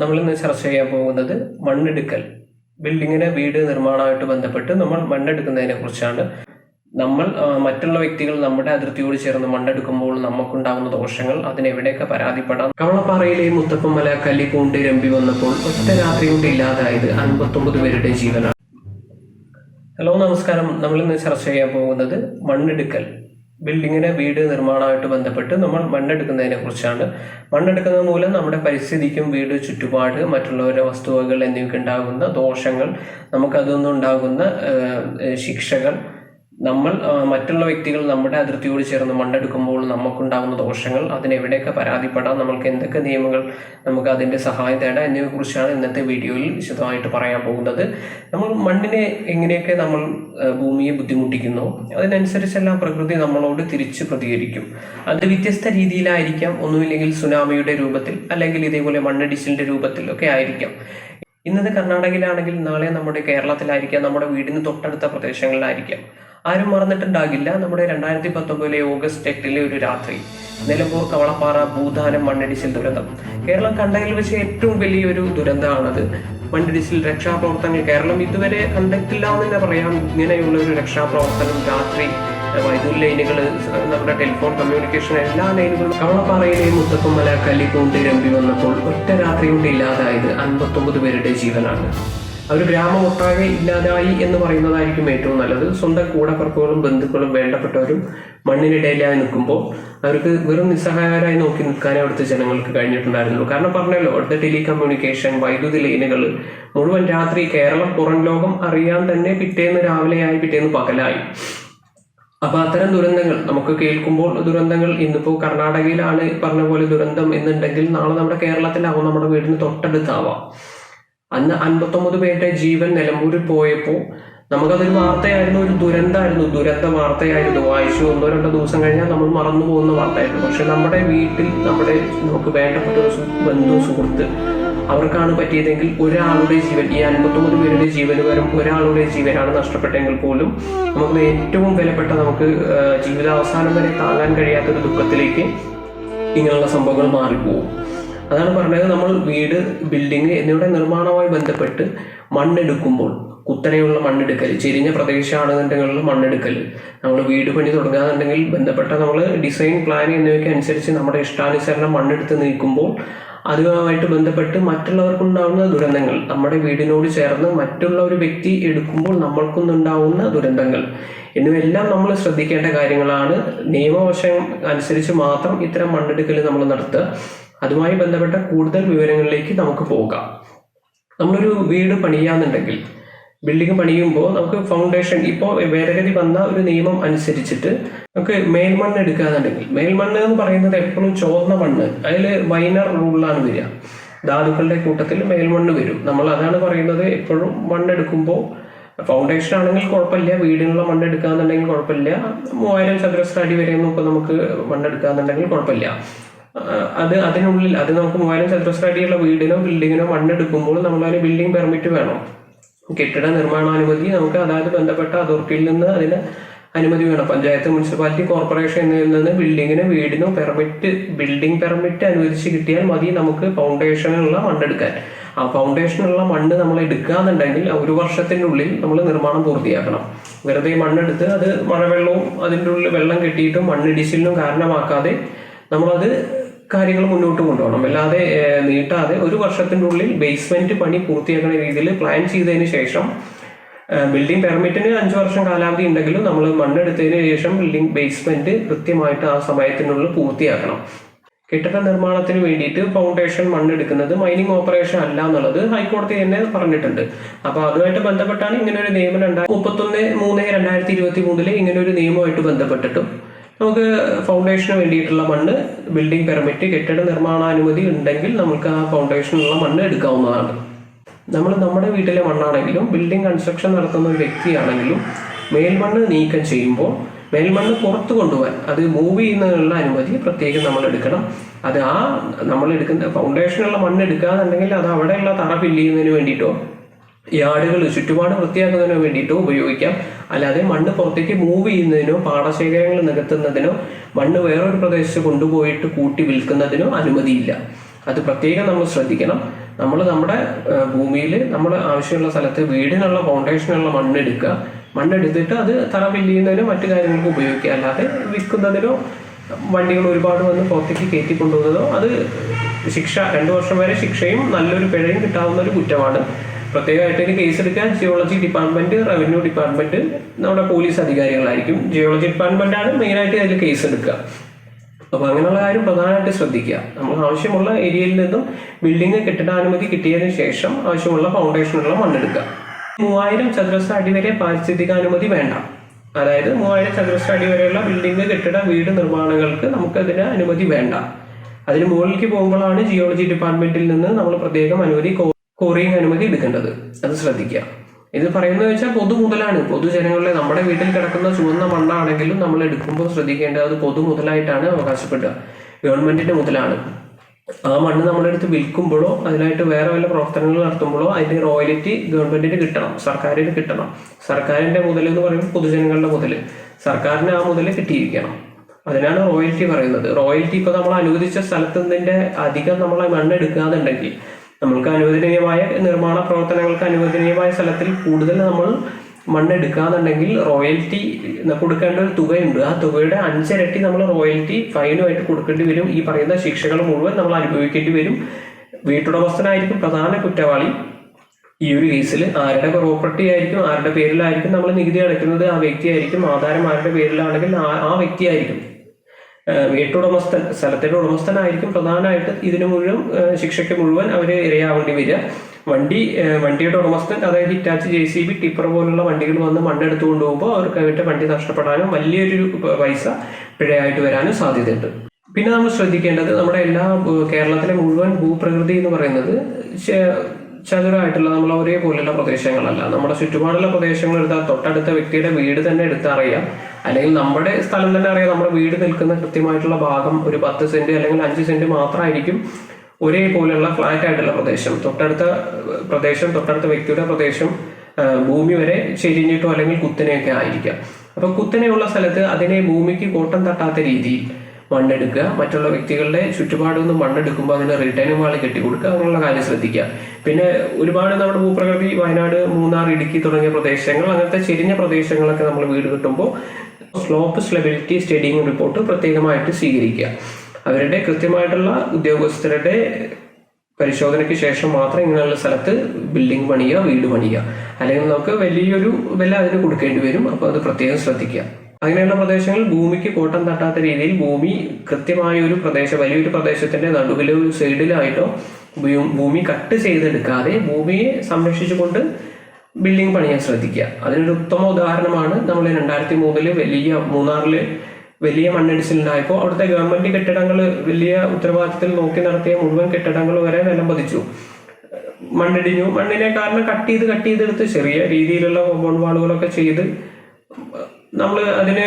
നമ്മൾ ഇന്ന് ചർച്ച ചെയ്യാൻ പോകുന്നത് മണ്ണെടുക്കൽ. ബിൽഡിങ്ങിന് വീട് നിർമ്മാണമായിട്ട് ബന്ധപ്പെട്ട് നമ്മൾ മണ്ണെടുക്കുന്നതിനെ കുറിച്ചാണ്. നമ്മൾ മറ്റുള്ള വ്യക്തികൾ നമ്മുടെ അതിർത്തിയോട് ചേർന്ന് മണ്ണെടുക്കുമ്പോൾ നമുക്കുണ്ടാകുന്ന ദോഷങ്ങൾ അതിനെവിടെയൊക്കെ പരാതിപ്പെടാം. കവളപ്പാറയിലെ മുത്തപ്പമല കല്ലിപ്പൂണ്ട് രമ്പി വന്നപ്പോൾ ഒറ്റ രാത്രി കൊണ്ട് ഇല്ലാതായത് അൻപത്തൊമ്പത് പേരുടെ ജീവനാണ്. ഹലോ നമസ്കാരം. നമ്മൾ ഇന്ന് ചർച്ച ചെയ്യാൻ പോകുന്നത് മണ്ണെടുക്കൽ. ബിൽഡിങ്ങിന് വീട് നിർമ്മാണമായിട്ട് ബന്ധപ്പെട്ട് നമ്മൾ മണ്ണെടുക്കുന്നതിനെ കുറിച്ചാണ് മണ്ണെടുക്കുന്നത് മൂലം നമ്മുടെ പരിസ്ഥിതിക്കും വീട് ചുറ്റുപാട് മറ്റുള്ളവരുടെ വസ്തുവകകൾ എന്നിവയ്ക്ക് ഉണ്ടാകുന്ന ദോഷങ്ങൾ നമുക്കതൊന്നും ഉണ്ടാകുന്ന ശിക്ഷകൾ നമ്മൾ മറ്റുള്ള വ്യക്തികൾ നമ്മുടെ അതിർത്തിയോട് ചേർന്ന് മണ്ണെടുക്കുമ്പോൾ നമുക്കുണ്ടാകുന്ന ദോഷങ്ങൾ അതിനെവിടെയൊക്കെ പരാതിപ്പെടാം നമ്മൾക്ക് എന്തൊക്കെ നിയമങ്ങൾ നമുക്ക് അതിന്റെ സഹായം തേടാം എന്നിവയെ കുറിച്ചാണ് ഇന്നത്തെ വീഡിയോയിൽ വിശദമായിട്ട് പറയാൻ പോകുന്നത്. നമ്മൾ മണ്ണിനെ എങ്ങനെയൊക്കെ നമ്മൾ ഭൂമിയെ ബുദ്ധിമുട്ടിക്കുന്നു അതിനനുസരിച്ചെല്ലാം പ്രകൃതി നമ്മളോട് തിരിച്ച് പ്രതികരിക്കും. അത് വ്യത്യസ്ത രീതിയിലായിരിക്കാം ഒന്നുമില്ലെങ്കിൽ സുനാമിയുടെ രൂപത്തിൽ അല്ലെങ്കിൽ ഇതേപോലെ മണ്ണിടിച്ചിലിന്റെ രൂപത്തിൽ ഒക്കെ ആയിരിക്കാം. ഇന്നത് കർണാടകയിലാണെങ്കിൽ നാളെ നമ്മുടെ കേരളത്തിലായിരിക്കാം നമ്മുടെ വീടിന് തൊട്ടടുത്ത പ്രദേശങ്ങളിലായിരിക്കാം. ആരും മറന്നിട്ടുണ്ടാകില്ല. നമ്മുടെ രണ്ടായിരത്തി പത്തൊമ്പതിലെ ഓഗസ്റ്റ് എട്ടിലെ ഒരു രാത്രി. നിലമ്പൂർ കവളപ്പാറ ഭൂതാനം മണ്ണിടിച്ചിൽ ദുരന്തം. കേരളം കണ്ടതിൽ വെച്ച് ഏറ്റവും വലിയൊരു ദുരന്തമാണത്. മണ്ണിടിച്ചിൽ രക്ഷാപ്രവർത്തനങ്ങൾ കേരളം ഇതുവരെ കണ്ടിട്ടില്ല എന്ന് തന്നെ പറയാം. ഇങ്ങനെയുള്ള ഒരു രക്ഷാപ്രവർത്തനം രാത്രി വൈദ്യുതി ലൈനുകൾ നമ്മുടെ ടെലിഫോൺ കമ്മ്യൂണിക്കേഷൻ എല്ലാ ലൈനുകളും കവളപ്പാറയിലെ മുത്തപ്പമല കല്ലിക്കൂണ്ട് രമ്പി വന്നപ്പോൾ ഒറ്റ രാത്രി കൊണ്ട് ഇല്ലാതായത് അൻപത്തൊമ്പത് പേരുടെ ജീവനാണ്. ഒരു ഗ്രാമം ഒട്ടാകെ ഇല്ലാതായി എന്ന് പറയുന്നതായിരിക്കും ഏറ്റവും നല്ലത്. സ്വന്തം കൂടപ്പുറപ്പുകളും ബന്ധുക്കളും വേണ്ടപ്പെട്ടവരും മണ്ണിനിടയിലായി നിൽക്കുമ്പോൾ അവർക്ക് വെറും നിസ്സഹായരായി നോക്കി നിൽക്കാനേ അവിടുത്തെ ജനങ്ങൾക്ക് കഴിഞ്ഞിട്ടുണ്ടായിരുന്നു കാരണം പറഞ്ഞല്ലോ അവിടുത്തെ ടെലി കമ്മ്യൂണിക്കേഷൻ വൈദ്യുതി ലൈനുകൾ മുഴുവൻ രാത്രി കേരളം പുറം ലോകം അറിയാൻ തന്നെ പിറ്റേന്ന് രാവിലെയായി പിറ്റേന്ന് പകലായി. അപ്പൊ അത്തരം ദുരന്തങ്ങൾ നമുക്ക് കേൾക്കുമ്പോൾ ദുരന്തങ്ങൾ ഇന്നിപ്പോ കർണാടകയിലാണ് പറഞ്ഞ പോലെ ദുരന്തം എന്നുണ്ടെങ്കിൽ നാളെ നമ്മുടെ കേരളത്തിലാവും നമ്മുടെ വീടിന് തൊട്ടടുത്താവാം. അന്ന് അൻപത്തൊമ്പത് പേരുടെ ജീവൻ നിലമ്പൂരിൽ പോയപ്പോ നമുക്കതൊരു വാർത്തയായിരുന്നു ഒരു ദുരന്തമായിരുന്നു. ദുരന്ത വാർത്തയായിരുന്നു. വായിച്ചു ഒന്നോ രണ്ടോ ദിവസം കഴിഞ്ഞാൽ നമ്മൾ മറന്നു പോകുന്ന വാർത്തയായിരുന്നു. പക്ഷെ നമ്മുടെ വീട്ടിൽ നമ്മുടെ നമുക്ക് വേണ്ടപ്പെട്ട ഒരു ബന്ധു സുഹൃത്ത് അവർക്കാണ് പറ്റിയതെങ്കിൽ ഒരാളുടെ ജീവൻ ഈ അൻപത്തൊമ്പത് പേരുടെ ജീവന് വരും ഒരാളുടെ ജീവനാണ് നഷ്ടപ്പെട്ടെങ്കിൽ പോലും നമുക്ക് ഏറ്റവും വിലപ്പെട്ട നമുക്ക് ജീവിതാവസാനം വരെ താങ്ങാൻ കഴിയാത്തൊരു ദുഃഖത്തിലേക്ക് ഇങ്ങനെയുള്ള സംഭവങ്ങൾ മാറിപ്പോവും. അതാണ് പറഞ്ഞത് നമ്മൾ വീട് ബിൽഡിംഗ് എന്നിവയുടെ നിർമ്മാണവുമായി ബന്ധപ്പെട്ട് മണ്ണെടുക്കുമ്പോൾ കുത്തനെയുള്ള മണ്ണെടുക്കൽ ചെരിഞ്ഞ പ്രദേശമാണെന്നുണ്ടെങ്കിൽ മണ്ണെടുക്കൽ നമ്മൾ വീട് പണി തുടങ്ങുകയാണെന്നുണ്ടെങ്കിൽ ബന്ധപ്പെട്ട നമ്മൾ ഡിസൈൻ പ്ലാൻ എന്നിവയ്ക്ക് അനുസരിച്ച് നമ്മുടെ ഇഷ്ടാനുസരണം മണ്ണെടുത്ത് നീക്കുമ്പോൾ അതുമായിട്ട് ബന്ധപ്പെട്ട് മറ്റുള്ളവർക്കുണ്ടാവുന്ന ദുരന്തങ്ങൾ നമ്മുടെ വീടിനോട് ചേർന്ന് മറ്റുള്ള ഒരു വ്യക്തി എടുക്കുമ്പോൾ നമ്മൾക്കൊന്നുണ്ടാവുന്ന ദുരന്തങ്ങൾ എന്നിവയെല്ലാം നമ്മൾ ശ്രദ്ധിക്കേണ്ട കാര്യങ്ങളാണ്. നിയമവശം അനുസരിച്ച് മാത്രം ഇത്തരം മണ്ണെടുക്കൽ നമ്മൾ നടത്തുക. അതുമായി ബന്ധപ്പെട്ട കൂടുതൽ വിവരങ്ങളിലേക്ക് നമുക്ക് പോകാം. നമ്മളൊരു വീട് പണിയാന്നുണ്ടെങ്കിൽ ബിൽഡിംഗ് പണിയുമ്പോൾ നമുക്ക് ഫൗണ്ടേഷൻ ഇപ്പോൾ ഭേദഗതി വന്ന ഒരു നിയമം അനുസരിച്ചിട്ട് നമുക്ക് മേൽമണ്ണ് എടുക്കാന്നുണ്ടെങ്കിൽ മേൽമണ്ണ് എന്ന് പറയുന്നത് എപ്പോഴും ചോർന്ന മണ്ണ് അതിൽ മൈനർ റൂളിലാണ് വരിക. ധാതുക്കളുടെ കൂട്ടത്തിൽ മേൽമണ്ണ് വരും. നമ്മൾ അതാണ് പറയുന്നത് എപ്പോഴും മണ്ണെടുക്കുമ്പോൾ ഫൗണ്ടേഷൻ ആണെങ്കിൽ കുഴപ്പമില്ല വീടിനുള്ള മണ്ണ് എടുക്കാന്നുണ്ടെങ്കിൽ കുഴപ്പമില്ല. മൂവായിരം ചതുരശ്ര അടി വരെയൊന്നും ഇപ്പോൾ നമുക്ക് മണ്ണെടുക്കാന്നുണ്ടെങ്കിൽ കുഴപ്പമില്ല. അത് അതിനുള്ളിൽ അത് നമുക്ക് മൂവായിരം ചതുരശ്ര അടിയുള്ള വീടിനോ ബിൽഡിങ്ങിനോ മണ്ണെടുക്കുമ്പോൾ നമ്മൾ അതിന് ബിൽഡിംഗ് പെർമിറ്റ് വേണം. കെട്ടിട നിർമ്മാണാനുമതി നമുക്ക് അതായത് ബന്ധപ്പെട്ട അതോറിറ്റിയിൽ നിന്ന് അതിന് അനുമതി വേണം. പഞ്ചായത്ത് മുനിസിപ്പാലിറ്റി കോർപ്പറേഷൻ എന്നിവയിൽ നിന്ന് ബിൽഡിങ്ങിന് വീടിനോ പെർമിറ്റ് ബിൽഡിംഗ് പെർമിറ്റ് അനുവദിച്ച് കിട്ടിയാൽ മതി നമുക്ക് ഫൗണ്ടേഷനുള്ള മണ്ണെടുക്കാൻ. ആ ഫൗണ്ടേഷനുള്ള മണ്ണ് നമ്മൾ എടുക്കാന്നുണ്ടെങ്കിൽ ഒരു വർഷത്തിനുള്ളിൽ നമ്മൾ നിർമ്മാണം പൂർത്തിയാക്കണം. വെറുതെ മണ്ണെടുത്ത് അത് മഴവെള്ളവും അതിന്റെ ഉള്ളിൽ വെള്ളം കെട്ടിയിട്ടും മണ്ണിടിച്ചിലിനും കാരണമാക്കാതെ നമ്മളത് കാര്യങ്ങൾ മുന്നോട്ട് കൊണ്ടുപോകണം. അല്ലാതെ നീട്ടാതെ ഒരു വർഷത്തിനുള്ളിൽ ബേസ്മെന്റ് പണി പൂർത്തിയാക്കുന്ന രീതിയിൽ പ്ലാൻ ചെയ്തതിന് ശേഷം ബിൽഡിംഗ് പെർമിറ്റിന് അഞ്ച് വർഷം കാലാവധി ഉണ്ടെങ്കിലും നമ്മൾ മണ്ണെടുത്തതിന് ശേഷം ബിൽഡിംഗ് ബേസ്മെന്റ് കൃത്യമായിട്ട് ആ സമയത്തിനുള്ളിൽ പൂർത്തിയാക്കണം. കെട്ടിട നിർമ്മാണത്തിന് വേണ്ടിയിട്ട് ഫൗണ്ടേഷൻ മണ്ണെടുക്കുന്നത് മൈനിങ് ഓപ്പറേഷൻ അല്ല എന്നുള്ളത് ഹൈക്കോടതി തന്നെ പറഞ്ഞിട്ടുണ്ട്. അപ്പൊ അതുമായിട്ട് ബന്ധപ്പെട്ടാണ് ഇങ്ങനെ ഒരു നിയമം രണ്ടായിരത്തി മുപ്പത്തൊന്ന് മൂന്ന് രണ്ടായിരത്തി ഇരുപത്തി മൂന്നിൽ ഇങ്ങനെ ഒരു നിയമമായിട്ട് ബന്ധപ്പെട്ടിട്ടും നമുക്ക് ഫൗണ്ടേഷന് വേണ്ടിയിട്ടുള്ള മണ്ണ് ബിൽഡിംഗ് പെർമിറ്റ് കെട്ടിട നിർമ്മാണാനുമതി ഉണ്ടെങ്കിൽ നമുക്ക് ആ ഫൗണ്ടേഷനുള്ള മണ്ണ് എടുക്കാവുന്നതാണ്. നമ്മൾ നമ്മുടെ വീട്ടിലെ മണ്ണാണെങ്കിലും ബിൽഡിംഗ് കൺസ്ട്രക്ഷൻ നടത്തുന്ന ഒരു വ്യക്തിയാണെങ്കിലും മേൽമണ്ണ് നീക്കം ചെയ്യുമ്പോൾ മേൽമണ്ണ് പുറത്തു കൊണ്ടുപോകാൻ അത് മൂവ് ചെയ്യുന്നതിനുള്ള അനുമതി പ്രത്യേകം നമ്മൾ എടുക്കണം. അത് ആ നമ്മൾ എടുക്കുന്ന ഫൗണ്ടേഷനുള്ള മണ്ണ് എടുക്കാന്നുണ്ടെങ്കിൽ അത് അവിടെയുള്ള തറ ഫില്ല് ചെയ്യുന്നതിന് വേണ്ടിയിട്ടോ യാർഡുകൾ ചുറ്റുപാട് വൃത്തിയാക്കുന്നതിനോ വേണ്ടിയിട്ടോ ഉപയോഗിക്കാം. അല്ലാതെ മണ്ണ് പുറത്തേക്ക് മൂവ് ചെയ്യുന്നതിനോ പാടശേഖരങ്ങൾ നികത്തുന്നതിനോ മണ്ണ് വേറൊരു പ്രദേശത്ത് കൊണ്ടുപോയിട്ട് കൂട്ടി വിൽക്കുന്നതിനോ അനുമതിയില്ല. അത് പ്രത്യേകം നമ്മൾ ശ്രദ്ധിക്കണം. നമ്മൾ നമ്മുടെ ഭൂമിയിൽ നമ്മൾ ആവശ്യമുള്ള സ്ഥലത്ത് വീടിനുള്ള ഫൗണ്ടേഷനുള്ള മണ്ണെടുക്കുക മണ്ണെടുത്തിട്ട് അത് തറ ഫില്ല് ചെയ്യുന്നതിനോ മറ്റു കാര്യങ്ങൾക്ക് ഉപയോഗിക്കുക. അല്ലാതെ വിൽക്കുന്നതിനോ വണ്ടികൾ ഒരുപാട് വന്ന് പുറത്തേക്ക് കയറ്റി കൊണ്ടുപോകുന്നതോ അത് ശിക്ഷ രണ്ടു വർഷം വരെ ശിക്ഷയും നല്ലൊരു പിഴയും കിട്ടാവുന്ന ഒരു കുറ്റമാണ്. പ്രത്യേകമായിട്ട് ഒരു കേസ് എടുക്കാൻ ജിയോളജി ഡിപ്പാർട്ട്മെന്റ് റവന്യൂ ഡിപ്പാർട്ട്മെന്റ് നമ്മുടെ പോലീസ് അധികാരികളായിരിക്കും. ജിയോളജി ഡിപ്പാർട്ട്മെന്റാണ് മെയിനായിട്ട് അതിൽ കേസ് എടുക്കുക. അപ്പൊ അങ്ങനെയുള്ള കാര്യം പ്രധാനമായിട്ട് ശ്രദ്ധിക്കുക. നമ്മൾ ആവശ്യമുള്ള ഏരിയയിൽ നിന്നും ബിൽഡിംഗ് കെട്ടിടാനുമതി കിട്ടിയതിനു ശേഷം ആവശ്യമുള്ള ഫൗണ്ടേഷനുള്ള മണ്ണെടുക്കുക. മൂവായിരം ചതുരശ്ര അടി വരെ പാരിസ്ഥിതിക അനുമതി വേണ്ട. അതായത് മൂവായിരം ചതുരശ്ര അടി വരെയുള്ള ബിൽഡിംഗ് കെട്ടിട വീട് നിർമ്മാണങ്ങൾക്ക് നമുക്ക് അതിന് അനുമതി വേണ്ട. അതിന് മുകളിലേക്ക് പോകുമ്പോഴാണ് ജിയോളജി ഡിപ്പാർട്ട്മെന്റിൽ നിന്ന് നമ്മൾ പ്രത്യേകം അനുമതി കോറിയിങ് അനുമതി എടുക്കേണ്ടത്. അത് ശ്രദ്ധിക്കുക. ഇത് പറയുന്നത് വെച്ചാൽ പൊതുമുതലാണ് പൊതുജനങ്ങളുടെ നമ്മുടെ വീട്ടിൽ കിടക്കുന്ന ചുവന്ന മണ്ണാണെങ്കിലും നമ്മൾ എടുക്കുമ്പോൾ ശ്രദ്ധിക്കേണ്ടത് അത് പൊതുമുതലായിട്ടാണ് അവകാശപ്പെടുക. ഗവൺമെന്റിന്റെ മുതലാണ്. ആ മണ്ണ് നമ്മളെടുത്ത് വിൽക്കുമ്പോഴോ അതിനായിട്ട് വേറെ വല്ല പ്രവർത്തനങ്ങൾ നടത്തുമ്പോഴോ അതിന്റെ റോയലിറ്റി ഗവൺമെന്റിന് കിട്ടണം. സർക്കാരിന് കിട്ടണം. സർക്കാരിന്റെ മുതൽ എന്ന് പറയുമ്പോൾ പൊതുജനങ്ങളുടെ മുതൽ. സർക്കാരിന് ആ മുതൽ കിട്ടിയിരിക്കണം. അതിനാണ് റോയൽറ്റി പറയുന്നത്. റോയൽറ്റി ഇപ്പൊ നമ്മൾ അനുവദിച്ച സ്ഥലത്ത് നിന്നിന്റെ അധികം നമ്മൾ മണ്ണ് എടുക്കാന്നുണ്ടെങ്കിൽ നമ്മൾക്ക് അനുവദനീയമായ നിർമ്മാണ പ്രവർത്തനങ്ങൾക്ക് അനുവദനീയമായ സ്ഥലത്തിൽ കൂടുതൽ നമ്മൾ മണ്ണ് എടുക്കാന്നുണ്ടെങ്കിൽ റോയൽറ്റി കൊടുക്കേണ്ട ഒരു തുകയുണ്ട്. ആ തുകയുടെ അഞ്ചിരട്ടി നമ്മൾ റോയൽറ്റി ഫൈനുമായിട്ട് കൊടുക്കേണ്ടി വരും. ഈ പറയുന്ന ശിക്ഷകൾ മുഴുവൻ നമ്മൾ അനുഭവിക്കേണ്ടി വരും. വീട്ടുടമസ്ഥനായിരിക്കും പ്രധാന കുറ്റവാളി. ഈ ഒരു കേസിൽ ആരുടെ പ്രോപ്പർട്ടി ആയിരിക്കും ആരുടെ പേരിലായിരിക്കും നമ്മൾ നികുതി അടയ്ക്കുന്നത്? ആ വ്യക്തിയായിരിക്കും ആധാരം ആരുടെ പേരിലാണെങ്കിൽ ആ- വ്യക്തിയായിരിക്കും. വീട്ടുടമസ്ഥൻ സ്ഥലത്തിന്റെ ഉടമസ്ഥനായിരിക്കും പ്രധാനമായിട്ട് ഇതിന് മുഴുവൻ ശിക്ഷയ്ക്ക് മുഴുവൻ അവർ ഇരയാവേണ്ടി വരിക. വണ്ടി വണ്ടിയുടെ ഉടമസ്ഥൻ അതായത് Hitachi J C B tipper പോലുള്ള വണ്ടികൾ വന്ന് മണ്ണെടുത്തു കൊണ്ടുപോകുമ്പോൾ അവർക്ക് അവരുടെ വണ്ടി നഷ്ടപ്പെടാനും വലിയൊരു പൈസ പിഴയായിട്ട് വരാനും സാധ്യതയുണ്ട്. പിന്നെ നമ്മൾ ശ്രദ്ധിക്കേണ്ടത് നമ്മുടെ എല്ലാ കേരളത്തിലെ മുഴുവൻ ഭൂപ്രകൃതി എന്ന് പറയുന്നത് ചതുരമായിട്ടുള്ള നമ്മൾ ഒരേപോലെയുള്ള പ്രദേശങ്ങളല്ല. നമ്മുടെ ചുറ്റുപാടുള്ള പ്രദേശങ്ങൾ എടുത്താൽ തൊട്ടടുത്ത വ്യക്തിയുടെ വീട് തന്നെ എടുത്തറിയാം അല്ലെങ്കിൽ നമ്മുടെ സ്ഥലം തന്നെ അറിയാം. നമ്മുടെ വീട് നിൽക്കുന്ന കൃത്യമായിട്ടുള്ള ഭാഗം ഒരു പത്ത് സെന്റ് അല്ലെങ്കിൽ അഞ്ച് സെന്റ് മാത്രമായിരിക്കും ഒരേപോലെയുള്ള ഫ്ലാറ്റ് ആയിട്ടുള്ള പ്രദേശം. തൊട്ടടുത്ത പ്രദേശം തൊട്ടടുത്ത വ്യക്തിയുടെ പ്രദേശം ഭൂമി വരെ ചെരിഞ്ഞിട്ടോ അല്ലെങ്കിൽ കുത്തനെയൊക്കെ ആയിരിക്കാം. അപ്പൊ കുത്തനെയുള്ള സ്ഥലത്ത് അതിനെ ഭൂമിക്ക് കോട്ടം തട്ടാത്ത രീതിയിൽ മണ്ണെടുക്കുക. മറ്റുള്ള വ്യക്തികളുടെ ചുറ്റുപാടിൽ നിന്ന് മണ്ണെടുക്കുമ്പോൾ അതിന് റിട്ടേൺ വാളി കെട്ടിക്കൊടുക്കുക. അങ്ങനെയുള്ള കാര്യം ശ്രദ്ധിക്കുക. പിന്നെ ഒരുപാട് നമ്മുടെ ഭൂപ്രകൃതി വയനാട് മൂന്നാർ ഇടുക്കി തുടങ്ങിയ പ്രദേശങ്ങൾ അങ്ങനത്തെ ചെരിഞ്ഞ പ്രദേശങ്ങളൊക്കെ നമ്മൾ വീട് കിട്ടുമ്പോൾ സ്ലോപ്പ് സ്റ്റെബിലിറ്റി സ്റ്റഡിങ് റിപ്പോർട്ട് പ്രത്യേകമായിട്ട് സ്വീകരിക്കുക. അവരുടെ കൃത്യമായിട്ടുള്ള ഉദ്യോഗസ്ഥരുടെ പരിശോധനയ്ക്ക് ശേഷം മാത്രം ഇങ്ങനെയുള്ള സ്ഥലത്ത് ബിൽഡിംഗ് പണിയുക വീട് പണിയുക. അല്ലെങ്കിൽ നമുക്ക് വലിയൊരു വില അതിന് കൊടുക്കേണ്ടി വരും. അപ്പോൾ അത് പ്രത്യേകം ശ്രദ്ധിക്കുക. അങ്ങനെയുള്ള പ്രദേശങ്ങളിൽ ഭൂമിക്ക് കോട്ടം തട്ടാത്ത രീതിയിൽ ഭൂമി കൃത്യമായ ഒരു പ്രദേശം വലിയൊരു പ്രദേശത്തിന്റെ നടുവിലോ സൈഡിലായിട്ടോ ഭൂമി കട്ട് ചെയ്തെടുക്കാതെ ഭൂമിയെ സംരക്ഷിച്ചുകൊണ്ട് ബിൽഡിംഗ് പണിയാൻ ശ്രദ്ധിക്കുക. അതിനൊരു ഉത്തമ ഉദാഹരണമാണ് നമ്മൾ രണ്ടായിരത്തി മൂന്നിൽ വലിയ മൂന്നാറിൽ വലിയ മണ്ണിടിച്ചിലുണ്ടായപ്പോൾ അവിടുത്തെ ഗവൺമെന്റ് കെട്ടിടങ്ങൾ വലിയ ഉത്തരവാദിത്തത്തിൽ നോക്കി നടത്തിയ മുഴുവൻ കെട്ടിടങ്ങൾ വരെ നിലം പതിച്ചു. മണ്ണിടിഞ്ഞു. മണ്ണിനെ കാരണം കട്ട് ചെയ്ത് കട്ട് ചെയ്തെടുത്ത് ചെറിയ രീതിയിലുള്ള കോമ്പൗണ്ട് വാളുകളൊക്കെ ചെയ്ത് നമ്മൾ അതിനെ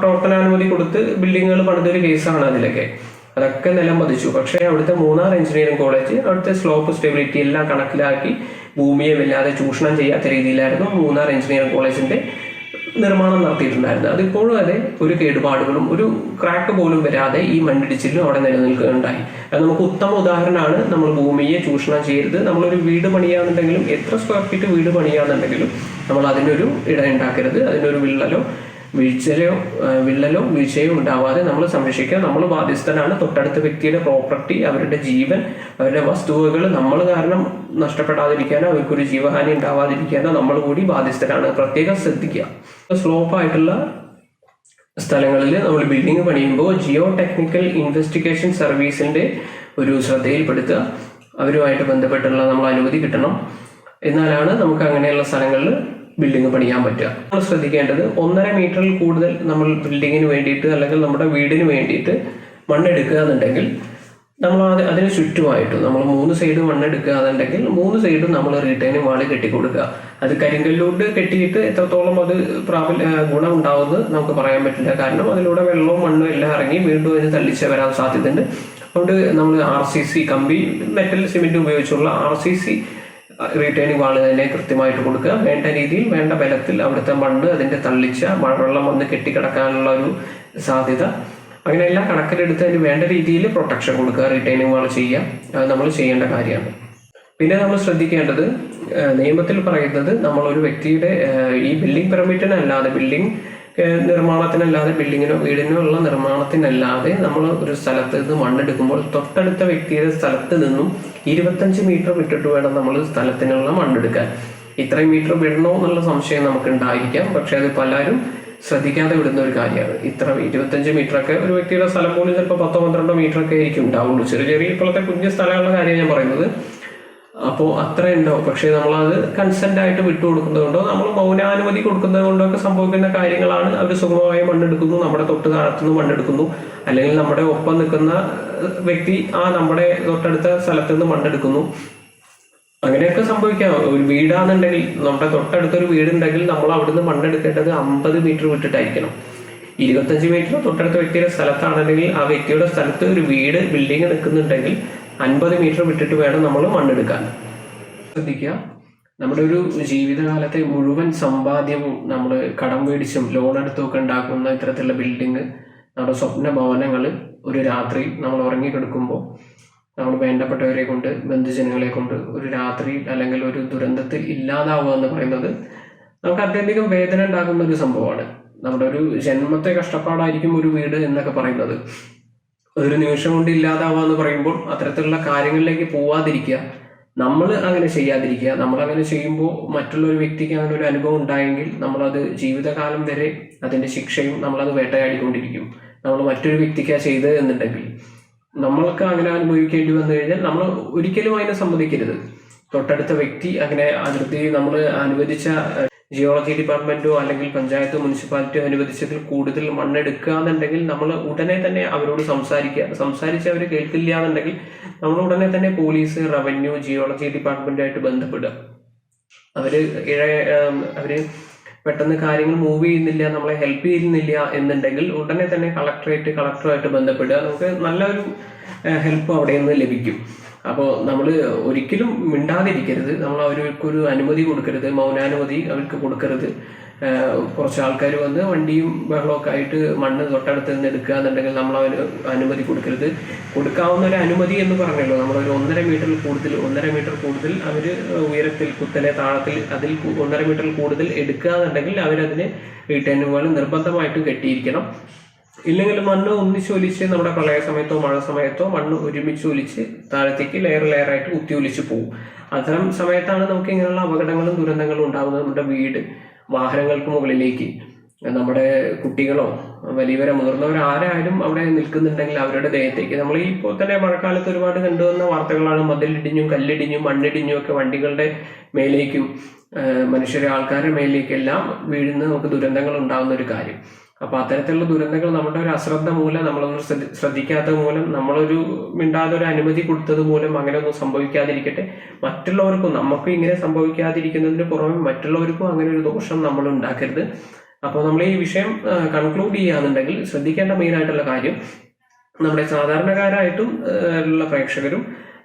പ്രവർത്തനാനുമതി കൊടുത്ത് ബിൽഡിങ്ങുകൾ പണിതൊരു കേസാണ് അതിലൊക്കെ. അതൊക്കെ നിലം പതിച്ചു പക്ഷേ അവിടുത്തെ മൂന്നാർ എഞ്ചിനീയറിംഗ് കോളേജ് അവിടുത്തെ സ്ലോപ്പ് സ്റ്റെബിലിറ്റി എല്ലാം കണക്കിലാക്കി ഭൂമിയെ വല്ലാതെ ചൂഷണം ചെയ്യാത്ത രീതിയിലായിരുന്നു മൂന്നാർ എഞ്ചിനീയറിംഗ് കോളേജിന്റെ നിർമ്മാണം നടത്തിയിട്ടുണ്ടായിരുന്നത് അതിപ്പോഴും അതെ ഒരു കേടുപാടുകളും ഒരു ക്രാക്ക് പോലും വരാതെ ഈ മണ്ണിടിച്ചിലും അവിടെ നിലനിൽക്കുകയുണ്ടായി. അത് നമുക്ക് ഉത്തമ ഉദാഹരണമാണ്. നമ്മൾ ഭൂമിയെ ചൂഷണം ചെയ്യരുത്. നമ്മളൊരു വീട് പണിയാന്നുണ്ടെങ്കിലും എത്ര സ്ക്വയർ ഫീറ്റ് വീട് പണിയാന്നുണ്ടെങ്കിലും നമ്മൾ അതിനൊരു ഇട ഉണ്ടാക്കരുത് അതിനൊരു വിള്ളലോ വീഴ്ചയോ വിള്ളലോ വീഴ്ചയോ ഉണ്ടാവാതെ നമ്മൾ സംരക്ഷിക്കുക. നമ്മൾ ബാധ്യസ്ഥനാണ്. തൊട്ടടുത്ത വ്യക്തിയുടെ പ്രോപ്പർട്ടി അവരുടെ ജീവൻ അവരുടെ വസ്തുവകൾ നമ്മൾ കാരണം നഷ്ടപ്പെടാതിരിക്കാനോ അവർക്കൊരു ജീവഹാനി ഉണ്ടാവാതിരിക്കാനോ നമ്മൾ കൂടി ബാധ്യസ്ഥരാണ്. പ്രത്യേകം ശ്രദ്ധിക്കുക. സ്ലോപ്പ് ആയിട്ടുള്ള സ്ഥലങ്ങളിൽ നമ്മൾ ബിൽഡിംഗ് പണിയുമ്പോൾ ജിയോ ടെക്നിക്കൽ ഇൻവെസ്റ്റിഗേഷൻ സർവീസിന്റെ ഒരു ശ്രദ്ധയിൽപ്പെടുത്തുക. അവരുമായിട്ട് ബന്ധപ്പെട്ടുള്ള നമ്മൾ അനുമതി കിട്ടണം. എന്നാലാണ് നമുക്ക് അങ്ങനെയുള്ള സ്ഥലങ്ങളിൽ ബിൽഡിംഗ് പണിയാൻ പറ്റുക. നമ്മൾ ശ്രദ്ധിക്കേണ്ടത് ഒന്നര മീറ്ററിൽ കൂടുതൽ നമ്മൾ ബിൽഡിങ്ങിന് വേണ്ടിയിട്ട് അല്ലെങ്കിൽ നമ്മുടെ വീടിന് വേണ്ടിയിട്ട് മണ്ണെടുക്കുക എന്നുണ്ടെങ്കിൽ നമ്മൾ അത് അതിന് ചുറ്റുമായിട്ട് നമ്മൾ മൂന്ന് സൈഡ് മണ്ണെടുക്കുക എന്നുണ്ടെങ്കിൽ മൂന്ന് സൈഡും നമ്മൾ റീറ്റൈനും വാളി കെട്ടിക്കൊടുക്കുക. അത് കരിങ്കല്ലോട്ട് കെട്ടിയിട്ട് എത്രത്തോളം അത് പ്രാബൽ ആ, ഗുണം ഉണ്ടാവുമെന്ന് നമുക്ക് പറയാൻ പറ്റില്ല. കാരണം അതിലൂടെ വെള്ളവും മണ്ണും എല്ലാം ഇറങ്ങി വീണ്ടും അതിന് തള്ളിച്ച് വരാൻ സാധ്യതയുണ്ട്. അതുകൊണ്ട് നമ്മൾ ആർ സി സി കമ്പി മെറ്റൽ സിമെന്റ് ഉപയോഗിച്ചുള്ള R C C retaining wall തന്നെ കൃത്യമായിട്ട് കൊടുക്കുക. വേണ്ട രീതിയിൽ വേണ്ട ബലത്തിൽ അവിടുത്തെ മണ്ണ് അതിന്റെ തള്ളിച്ച മഴവെള്ളം വന്ന് കെട്ടിക്കിടക്കാനുള്ള ഒരു സാധ്യത. അങ്ങനെ എല്ലാം കണക്കിലെടുത്ത് അതിന് വേണ്ട രീതിയിൽ പ്രൊട്ടക്ഷൻ കൊടുക്കുക. റീറ്റേണിംഗ് വാൾ ചെയ്യുക. അത് നമ്മൾ ചെയ്യേണ്ട കാര്യമാണ്. പിന്നെ നമ്മൾ ശ്രദ്ധിക്കേണ്ടത് നിയമത്തിൽ പറയുന്നത് നമ്മൾ ഒരു വ്യക്തിയുടെ ഈ ബിൽഡിംഗ് പെർമിറ്റിനല്ലാതെ ബിൽഡിംഗ് നിർമ്മാണത്തിനല്ലാതെ ബിൽഡിങ്ങിനോ വീടിനോ ഉള്ള നിർമ്മാണത്തിനല്ലാതെ നമ്മൾ ഒരു സ്ഥലത്ത് നിന്ന് മണ്ണെടുക്കുമ്പോൾ തൊട്ടടുത്ത വ്യക്തിയുടെ സ്ഥലത്ത് നിന്നും ഇരുപത്തഞ്ച് മീറ്റർ വിട്ടിട്ട് വേണം നമ്മൾ സ്ഥലത്തിനുള്ള മണ്ണെടുക്കാൻ. ഇത്രയും മീറ്റർ വിടണോ എന്നുള്ള സംശയം നമുക്ക് ഉണ്ടായിരിക്കാം പക്ഷെ അത് പലരും ശ്രദ്ധിക്കാതെ വിടുന്ന ഒരു കാര്യമാണ്. ഇത്ര ഇരുപത്തഞ്ച് മീറ്റർ ഒക്കെ ഒരു വ്യക്തിയുടെ സ്ഥലം പോലും ചിലപ്പോൾ പത്തോ പന്ത്രണ്ടോ മീറ്റർ ഒക്കെ ആയിരിക്കും ഉണ്ടാവുള്ളൂ. ചെറിയ ചെറിയ ഇപ്പോഴത്തെ കുഞ്ഞു സ്ഥലങ്ങളുടെ കാര്യം ഞാൻ പറയുന്നത്. അപ്പോൾ അത്ര ഉണ്ടാവും. പക്ഷേ നമ്മളത് കൺസെന്റ് ആയിട്ട് വിട്ടു കൊടുക്കുന്നതുകൊണ്ടോ നമ്മൾ മൗനാനുമതി കൊടുക്കുന്നത് കൊണ്ടോ ഒക്കെ സംഭവിക്കുന്ന കാര്യങ്ങളാണ് അവർ സുഗമമായി മണ്ണെടുക്കുന്നു നമ്മുടെ തൊട്ട് താഴത്തുനിന്ന് മണ്ണെടുക്കുന്നു. അല്ലെങ്കിൽ നമ്മുടെ ഒപ്പം നിൽക്കുന്ന വ്യക്തി ആ നമ്മുടെ തൊട്ടടുത്ത സ്ഥലത്ത് നിന്ന് മണ്ണെടുക്കുന്നു. അങ്ങനെയൊക്കെ സംഭവിക്കാം. ഒരു വീടാണെന്നുണ്ടെങ്കിൽ നമ്മുടെ തൊട്ടടുത്തൊരു വീടുണ്ടെങ്കിൽ നമ്മൾ അവിടുന്ന് മണ്ണെടുക്കേണ്ടത് അമ്പത് മീറ്റർ വിട്ടിട്ടായിരിക്കണം. ഇരുപത്തഞ്ച് മീറ്റർ തൊട്ടടുത്ത വ്യക്തിയുടെ സ്ഥലത്താണെങ്കിൽ ആ വ്യക്തിയുടെ സ്ഥലത്ത് ഒരു വീട് ബിൽഡിംഗ് നിൽക്കുന്നുണ്ടെങ്കിൽ അൻപത് മീറ്റർ വിട്ടിട്ട് വേണം നമ്മൾ മണ്ണെടുക്കാൻ. ശ്രദ്ധിക്കുക. നമ്മുടെ ഒരു ജീവിതകാലത്തെ മുഴുവൻ സമ്പാദ്യവും നമ്മൾ കടം മേടിച്ചും ലോൺ എടുത്തുമൊക്കെ ഉണ്ടാക്കുന്ന ഇത്തരത്തിലുള്ള ബിൽഡിങ് നമ്മുടെ സ്വപ്ന ഭവനങ്ങൾ ഒരു രാത്രി നമ്മൾ ഉറങ്ങിക്കിടക്കുമ്പോൾ നമ്മൾ വേണ്ടപ്പെട്ടവരെ കൊണ്ട് ബന്ധുജനങ്ങളെ കൊണ്ട് ഒരു രാത്രി അല്ലെങ്കിൽ ഒരു ദുരന്തത്തിൽ ഇല്ലാതാവുക എന്ന് പറയുന്നത് നമുക്ക് അത്യധികം വേദന ഉണ്ടാകുന്ന ഒരു സംഭവമാണ്. നമ്മുടെ ഒരു ജന്മത്തെ കഷ്ടപ്പാടായിരിക്കും ഒരു വീട് എന്നൊക്കെ പറയുന്നത്. ഒരു നിമിഷം കൊണ്ട് ഇല്ലാതാവുക എന്ന് പറയുമ്പോൾ അത്തരത്തിലുള്ള കാര്യങ്ങളിലേക്ക് പോവാതിരിക്കുക. നമ്മൾ അങ്ങനെ ചെയ്യാതിരിക്കുക. നമ്മൾ അങ്ങനെ ചെയ്യുമ്പോൾ മറ്റുള്ള ഒരു വ്യക്തിക്ക് അങ്ങനെ ഒരു അനുഭവം ഉണ്ടായെങ്കിൽ നമ്മളത് ജീവിതകാലം വരെ അതിന്റെ ശിക്ഷയും നമ്മളത് വേട്ടയാടിക്കൊണ്ടിരിക്കും. നമ്മൾ മറ്റൊരു വ്യക്തിക്കാ ചെയ്ത് എന്നുണ്ടെങ്കിൽ. നമ്മൾക്ക് അങ്ങനെ അനുഭവിക്കേണ്ടി വന്നു കഴിഞ്ഞാൽ നമ്മൾ ഒരിക്കലും അതിനെ സമ്മതിക്കരുത്. തൊട്ടടുത്ത വ്യക്തി അങ്ങനെ അതിർത്തി നമ്മൾ അനുവദിച്ച ജിയോളജി ഡിപ്പാർട്ട്മെന്റോ അല്ലെങ്കിൽ പഞ്ചായത്തോ മുനിസിപ്പാലിറ്റിയോ അനുവദിച്ചതിൽ കൂടുതൽ മണ്ണെടുക്കുക എന്നുണ്ടെങ്കിൽ നമ്മൾ ഉടനെ തന്നെ അവരോട് സംസാരിക്കുക. സംസാരിച്ച് അവർ കേൾക്കില്ല എന്നുണ്ടെങ്കിൽ നമ്മൾ ഉടനെ തന്നെ പോലീസ് റവന്യൂ ജിയോളജി ഡിപ്പാർട്ട്മെന്റായിട്ട് ബന്ധപ്പെടുക. അവർ അവർ പെട്ടെന്ന് കാര്യങ്ങൾ മൂവ് ചെയ്യുന്നില്ല നമ്മളെ ഹെൽപ്പ് ചെയ്യുന്നില്ല എന്നുണ്ടെങ്കിൽ ഉടനെ തന്നെ കളക്ടറേറ്റ് കളക്ടറുമായിട്ട് ബന്ധപ്പെടുക. നമുക്ക് നല്ലൊരു ഹെൽപ്പ് അവിടെ നിന്ന് ലഭിക്കും. അപ്പോൾ നമ്മൾ ഒരിക്കലും മിണ്ടാതിരിക്കരുത്. നമ്മൾ അവർക്കൊരു അനുമതി കൊടുക്കരുത്. മൗനാനുമതി അവർക്ക് കൊടുക്കരുത്. കുറച്ച് ആൾക്കാർ വന്ന് വണ്ടിയും ബഹളമൊക്കെ ആയിട്ട് മണ്ണ് തൊട്ടടുത്ത് നിന്ന് എടുക്കുക എന്നുണ്ടെങ്കിൽ നമ്മൾ അവന് അനുമതി കൊടുക്കരുത്. കൊടുക്കാവുന്ന ഒരു അനുമതി എന്ന് പറഞ്ഞല്ലോ. നമ്മൾ നമ്മളൊരു ഒന്നര മീറ്ററിൽ കൂടുതൽ ഒന്നര മീറ്റർ കൂടുതൽ അവർ ഉയരത്തിൽ കുത്തനെ താളത്തിൽ അതിൽ ഒന്നര മീറ്ററിൽ കൂടുതൽ എടുക്കുക എന്നുണ്ടെങ്കിൽ അവരതിന് ഈ ടെന്നുകൾ നിർബന്ധമായിട്ടും കെട്ടിയിരിക്കണം. ഇല്ലെങ്കിൽ മണ്ണ് ഒന്നിച്ചൊലിച്ച് നമ്മുടെ പ്രളയ സമയത്തോ മഴ സമയത്തോ മണ്ണ് ഒരുമിച്ച് ഒലിച്ച് താഴത്തേക്ക് ലെയർ ലെയറായിട്ട് കുത്തി ഒലിച്ച് പോകും അത്തരം സമയത്താണ് നമുക്ക് ഇങ്ങനെയുള്ള അപകടങ്ങളും ദുരന്തങ്ങളും ഉണ്ടാകുന്നത് നമ്മുടെ വീട് വാഹനങ്ങൾക്ക് മുകളിലേക്ക്. നമ്മുടെ കുട്ടികളോ വലിയവരോ മുതിർന്നവരോ ആരായാലും അവിടെ നിൽക്കുന്നുണ്ടെങ്കിൽ അവരുടെ ദേഹത്തേക്ക്. നമ്മൾ ഈ ഇപ്പോൾ തന്നെ മഴക്കാലത്ത് ഒരുപാട് കണ്ടുവന്ന വാർത്തകളാണ്. മതിലിടിഞ്ഞും കല്ലിടിഞ്ഞും മണ്ണിടിഞ്ഞും ഒക്കെ വണ്ടികളുടെ മേലേക്കും മനുഷ്യരെ ആൾക്കാരുടെ മേലേക്കെല്ലാം വീഴുന്ന നമുക്ക് ദുരന്തങ്ങൾ ഉണ്ടാകുന്ന ഒരു കാര്യം. അപ്പൊ അത്തരത്തിലുള്ള ദുരന്തങ്ങൾ നമ്മുടെ ഒരു അശ്രദ്ധ മൂലം നമ്മളൊന്നും ശ്രദ്ധിക്കാത്ത മൂലം നമ്മളൊരു മിണ്ടാതെ ഒരു അനുമതി കൊടുത്തത് മൂലം അങ്ങനെ ഒന്നും സംഭവിക്കാതിരിക്കട്ടെ. മറ്റുള്ളവർക്കും നമുക്ക് ഇങ്ങനെ സംഭവിക്കാതിരിക്കുന്നതിന് പുറമെ മറ്റുള്ളവർക്കും അങ്ങനെ ഒരു ദോഷം നമ്മൾ ഉണ്ടാക്കരുത്. അപ്പോൾ നമ്മൾ ഈ വിഷയം കൺക്ലൂഡ് ചെയ്യാന്നുണ്ടെങ്കിൽ ശ്രദ്ധിക്കേണ്ട മെയിൻ ആയിട്ടുള്ള കാര്യം നമ്മുടെ സാധാരണക്കാരായിട്ടും ഉള്ള പ്രേക്ഷകരും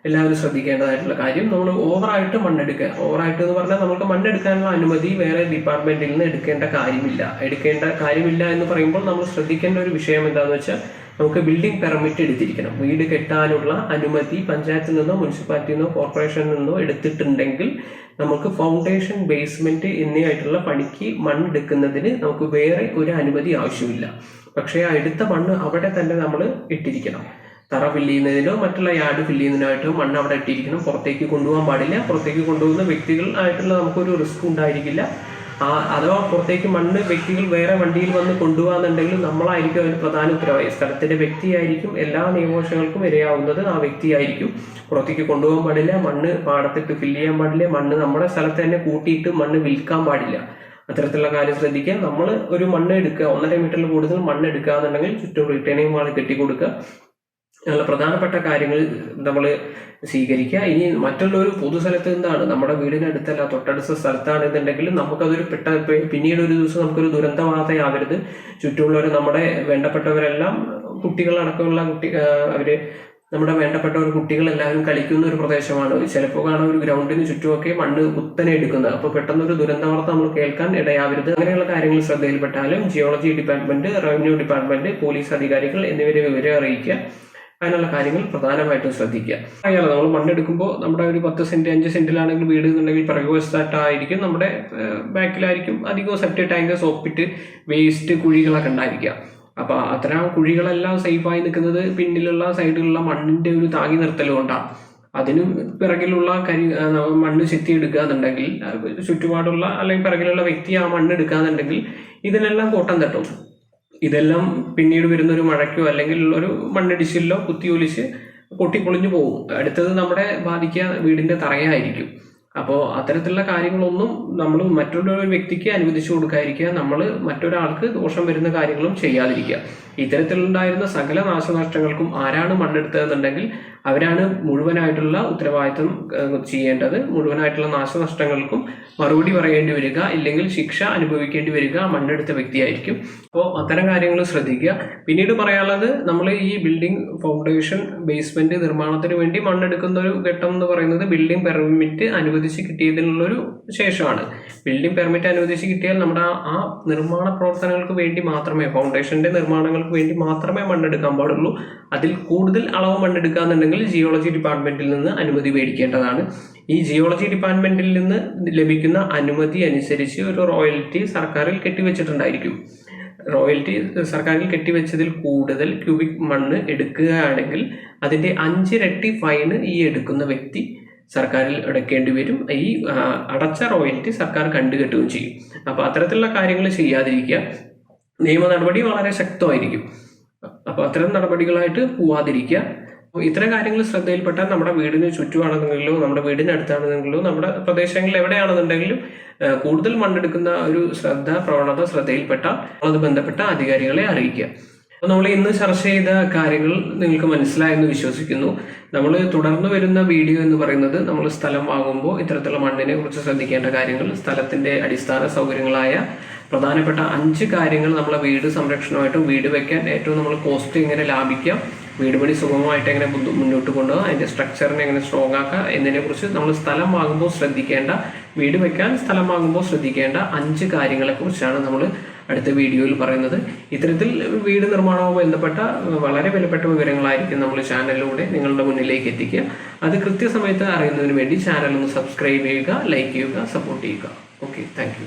എല്ലാവരും ശ്രദ്ധിക്കേണ്ടതായിട്ടുള്ള കാര്യം നമ്മൾ ഓവറായിട്ട് മണ്ണെടുക്കുക. ഓവറായിട്ട് എന്ന് പറഞ്ഞാൽ നമുക്ക് മണ്ണെടുക്കാനുള്ള അനുമതി വേറെ ഡിപ്പാർട്ട്മെന്റിൽ നിന്ന് എടുക്കേണ്ട കാര്യമില്ല. എടുക്കേണ്ട കാര്യമില്ല എന്ന് പറയുമ്പോൾ നമ്മൾ ശ്രദ്ധിക്കേണ്ട ഒരു വിഷയം എന്താണെന്ന് വെച്ചാൽ നമുക്ക് ബിൽഡിംഗ് പെർമിറ്റ് എടുത്തിരിക്കണം. വീട് കെട്ടാനുള്ള അനുമതി പഞ്ചായത്തിൽ നിന്നോ മുനിസിപ്പാലിറ്റിയിൽ നിന്നോ കോർപ്പറേഷനിൽ നിന്നോ എടുത്തിട്ടുണ്ടെങ്കിൽ നമുക്ക് ഫൗണ്ടേഷൻ ബേസ്മെന്റ് എന്നിവയായിട്ടുള്ള പണിക്ക് മണ്ണെടുക്കുന്നതിന് നമുക്ക് വേറെ ഒരു അനുമതി ആവശ്യമില്ല. പക്ഷേ ആ എടുത്ത മണ്ണ് അവിടെ തന്നെ നമ്മൾ ഇട്ടിരിക്കണം. തറ ഫില്ല് ചെയ്യുന്നതിനോ മറ്റുള്ള യാർഡ് ഫില്ല് ചെയ്യുന്നതിനായിട്ടോ മണ്ണ് അവിടെ ഇട്ടിരിക്കണം പുറത്തേക്ക് കൊണ്ടുപോകാൻ പാടില്ല. പുറത്തേക്ക് കൊണ്ടുപോകുന്ന വ്യക്തികൾ ആയിട്ടുള്ള നമുക്കൊരു റിസ്ക് ഉണ്ടായിരിക്കില്ല. ആ അഥവാ പുറത്തേക്ക് മണ്ണ് വ്യക്തികൾ വേറെ വണ്ടിയിൽ വന്ന് കൊണ്ടുപോകാന്നുണ്ടെങ്കിൽ നമ്മളായിരിക്കും അതിന് പ്രധാന ഉത്തരവാദി. സ്ഥലത്തിന്റെ വ്യക്തിയായിരിക്കും എല്ലാ നിയമവശങ്ങൾക്കും ഇരയാവുന്നത് ആ വ്യക്തിയായിരിക്കും. പുറത്തേക്ക് കൊണ്ടുപോകാൻ പാടില്ല മണ്ണ് പാടത്തിട്ട് ഫില്ല് ചെയ്യാൻ പാടില്ല മണ്ണ് നമ്മുടെ സ്ഥലത്ത് തന്നെ കൂട്ടിയിട്ട് മണ്ണ് വിൽക്കാൻ പാടില്ല. അത്തരത്തിലുള്ള കാര്യം ശ്രദ്ധിക്കുക. നമ്മൾ ഒരു മണ്ണ് എടുക്കുക ഒന്നര മീറ്ററിൽ കൂടുതൽ മണ്ണ് എടുക്കുക എന്നുണ്ടെങ്കിൽ ചുറ്റും റിട്ടേണിംഗ് വാൾ കെട്ടിക്കൊടുക്കുക. അങ്ങനെയുള്ള പ്രധാനപ്പെട്ട കാര്യങ്ങൾ നമ്മൾ സ്വീകരിക്കുക. ഇനി മറ്റുള്ള ഒരു പൊതുസ്ഥലത്ത് എന്താണ് നമ്മുടെ വീടിനടുത്തല്ല തൊട്ടടുത്ത സ്ഥലത്താണെന്നുണ്ടെങ്കിൽ നമുക്കതൊരു പെട്ട പിന്നീട് ഒരു ദിവസം നമുക്കൊരു ദുരന്ത വാർത്തയാവരുത് ചുറ്റുമുള്ളവർ നമ്മുടെ വേണ്ടപ്പെട്ടവരെല്ലാം കുട്ടികളടക്കമുള്ള കുട്ടി അവർ നമ്മുടെ വേണ്ടപ്പെട്ട ഒരു കുട്ടികളെല്ലാവരും കളിക്കുന്ന ഒരു പ്രദേശമാണ്. ചിലപ്പോൾ കാണാൻ ഒരു ഗ്രൗണ്ടിന് ചുറ്റുമൊക്കെ മണ്ണ് കുത്തനെ എടുക്കുന്നത്. അപ്പോൾ പെട്ടെന്ന് ഒരു ദുരന്ത വാർത്ത നമ്മൾ കേൾക്കാൻ ഇടയാവരുത്. അങ്ങനെയുള്ള കാര്യങ്ങൾ ശ്രദ്ധയിൽപ്പെട്ടാലും geology department revenue department police അധികാരികൾ എന്നിവരെ വിവരം അറിയിക്കുക. അതിനുള്ള കാര്യങ്ങൾ പ്രധാനമായിട്ടും ശ്രദ്ധിക്കുക. അറിയാലോ നമ്മൾ മണ്ണെടുക്കുമ്പോൾ നമ്മുടെ ഒരു പത്ത് സെന്റ് അഞ്ച് സെന്റിലാണെങ്കിൽ വീട് എന്നുണ്ടെങ്കിൽ പിറകുവശത്തായിട്ടായിരിക്കും നമ്മുടെ ബാക്കിലായിരിക്കും അധികവും സെപ്റ്റി ടാങ്ക് സോപ്പിട്ട് വേസ്റ്റ് കുഴികളൊക്കെ ഉണ്ടായിരിക്കുക. അപ്പൊ അത്തരം കുഴികളെല്ലാം സേഫായി നിൽക്കുന്നത് പിന്നിലുള്ള സൈഡിലുള്ള മണ്ണിന്റെ ഒരു താങ്ങി നിർത്തൽ കൊണ്ടാണ്. അതിന് പിറകിലുള്ള കരി മണ്ണ് ചെത്തി എടുക്കുക എന്നുണ്ടെങ്കിൽ ചുറ്റുപാടുള്ള അല്ലെങ്കിൽ പിറകിലുള്ള വ്യക്തി ആ മണ്ണ് എടുക്കാന്നുണ്ടെങ്കിൽ ഇതിനെല്ലാം കോട്ടം തട്ടും. ഇതെല്ലാം പിന്നീട് വരുന്ന ഒരു മഴയ്ക്കോ അല്ലെങ്കിൽ ഒരു മണ്ണിടിച്ചിലോ കുത്തിയൊലിച്ച് പൊട്ടിപ്പൊളിഞ്ഞു പോകും. അടുത്തത് നമ്മുടെ ബാധിക്കുക വീടിന്റെ തറയായിരിക്കും. അപ്പോൾ അത്തരത്തിലുള്ള കാര്യങ്ങളൊന്നും നമ്മൾ മറ്റൊരു വ്യക്തിക്ക് അനുവദിച്ചു കൊടുക്കാതിരിക്കുക നമ്മൾ മറ്റൊരാൾക്ക് ദോഷം വരുന്ന കാര്യങ്ങളും ചെയ്യാതിരിക്കുക. ഇത്തരത്തിലുണ്ടായിരുന്ന സകല നാശനഷ്ടങ്ങൾക്കും ആരാണ് മണ്ണെടുത്തതെന്നുണ്ടെങ്കിൽ അവരാണ് മുഴുവനായിട്ടുള്ള ഉത്തരവാദിത്വം ചെയ്യേണ്ടത്. മുഴുവനായിട്ടുള്ള നാശനഷ്ടങ്ങൾക്കും മറുപടി പറയേണ്ടി വരിക ഇല്ലെങ്കിൽ ശിക്ഷ അനുഭവിക്കേണ്ടി വരിക മണ്ണെടുത്ത വ്യക്തിയായിരിക്കും. അപ്പോൾ അത്തരം കാര്യങ്ങൾ ശ്രദ്ധിക്കുക. പിന്നീട് പറയാനുള്ളത് നമ്മൾ ഈ ബിൽഡിംഗ് ഫൗണ്ടേഷൻ ബേസ്മെന്റ് നിർമ്മാണത്തിന് വേണ്ടി മണ്ണെടുക്കുന്ന ഒരു ഘട്ടം എന്ന് പറയുന്നത് ബിൽഡിംഗ് പെർമിറ്റ് അനുവദിച്ച് കിട്ടിയതിനുള്ളൊരു ശേഷമാണ്. ബിൽഡിംഗ് പെർമിറ്റ് അനുവദിച്ച് കിട്ടിയാൽ നമ്മുടെ ആ- നിർമ്മാണ പ്രവർത്തനങ്ങൾക്ക് വേണ്ടി മാത്രമേ ഫൗണ്ടേഷന്റെ നിർമ്മാണങ്ങൾക്ക് വേണ്ടി മാത്രമേ മണ്ണെടുക്കാൻ പാടുള്ളൂ. അതിൽ കൂടുതൽ അളവ് മണ്ണെടുക്കുക എന്നുണ്ടെങ്കിൽ ജിയോളജി ഡിപ്പാർട്ട്മെന്റിൽ നിന്ന് അനുമതി മേടിക്കേണ്ടതാണ്. ഈ ജിയോളജി ഡിപ്പാർട്ട്മെന്റിൽ നിന്ന് ലഭിക്കുന്ന അനുമതി അനുസരിച്ച് ഒരു റോയൽറ്റി സർക്കാരിൽ കെട്ടിവെച്ചിട്ടുണ്ടായിരിക്കും. റോയൽറ്റി സർക്കാരിൽ കെട്ടിവെച്ചതിൽ കൂടുതൽ ക്യൂബിക് മണ്ണ് എടുക്കുകയാണെങ്കിൽ അതിന്റെ അഞ്ചിരട്ടി ഫൈന് ഈ എടുക്കുന്ന വ്യക്തി സർക്കാരിൽ അടയ്ക്കേണ്ടി വരും. ഈ അടച്ച റോയൽറ്റി സർക്കാർ കണ്ടുകെട്ടുകയും ചെയ്യും. അപ്പോൾ അത്തരത്തിലുള്ള കാര്യങ്ങൾ ചെയ്യാതിരിക്കുക. നിയമ നടപടി വളരെ ശക്തമായിരിക്കും. അപ്പോൾ അത്തരം നടപടികളായിട്ട് പോവാതിരിക്കുക. ഇത്തരം കാര്യങ്ങൾ ശ്രദ്ധയിൽപ്പെട്ടാൽ നമ്മുടെ വീടിന് ചുറ്റുമാണെന്നെങ്കിലോ നമ്മുടെ വീടിനടുത്താണെന്നെങ്കിലോ നമ്മുടെ പ്രദേശങ്ങളിൽ എവിടെയാണെന്നുണ്ടെങ്കിലും കൂടുതൽ മണ്ണെടുക്കുന്ന ഒരു ശ്രദ്ധ പ്രവണത ശ്രദ്ധയിൽപ്പെട്ട അത് ബന്ധപ്പെട്ട അധികാരികളെ അറിയിക്കുക. അപ്പോൾ നമ്മൾ ഇന്ന് ചർച്ച ചെയ്ത കാര്യങ്ങൾ നിങ്ങൾക്ക് മനസ്സിലായെന്ന് വിശ്വസിക്കുന്നു. നമ്മൾ തുടർന്ന് വരുന്ന വീഡിയോ എന്ന് പറയുന്നത് നമ്മൾ സ്ഥലം വാങ്ങുമ്പോൾ ഇത്തരത്തിലുള്ള മണ്ണിനെ കുറിച്ച് ശ്രദ്ധിക്കേണ്ട കാര്യങ്ങൾ സ്ഥലത്തിന്റെ അടിസ്ഥാന സൗകര്യങ്ങളായ പ്രധാനപ്പെട്ട അഞ്ച് കാര്യങ്ങൾ നമ്മളെ വീട് സംരക്ഷണമായിട്ടും വീട് വെക്കാൻ ഏറ്റവും നമ്മൾ കോസ്റ്റ് എങ്ങനെ ലാഭിക്കാം. വീട് പണി സുഗമമായിട്ട് എങ്ങനെ മുന്നോട്ട് കൊണ്ടുപോകാം അതിന്റെ സ്ട്രക്ചറിനെ എങ്ങനെ സ്ട്രോങ് ആക്കുക എന്നതിനെ കുറിച്ച് നമ്മൾ സ്ഥലം വാങ്ങുമ്പോൾ ശ്രദ്ധിക്കേണ്ട വീട് വെക്കാൻ സ്ഥലം വാങ്ങുമ്പോൾ ശ്രദ്ധിക്കേണ്ട അഞ്ച് കാര്യങ്ങളെ കുറിച്ചാണ് നമ്മൾ അടുത്ത വീഡിയോയിൽ പറയുന്നത്. ഇത്തരത്തിൽ വീട് നിർമ്മാണവുമായി ബന്ധപ്പെട്ട വളരെ വിലപ്പെട്ട വിവരങ്ങളായിരിക്കും നമ്മൾ ചാനലിലൂടെ നിങ്ങളുടെ മുന്നിലേക്ക് എത്തിക്കുക. അത് കൃത്യസമയത്ത് അറിയുന്നതിന് വേണ്ടി ചാനൽ ഒന്ന് സബ്സ്ക്രൈബ് ചെയ്യുക ലൈക്ക് ചെയ്യുക സപ്പോർട്ട് ചെയ്യുക. Okay thank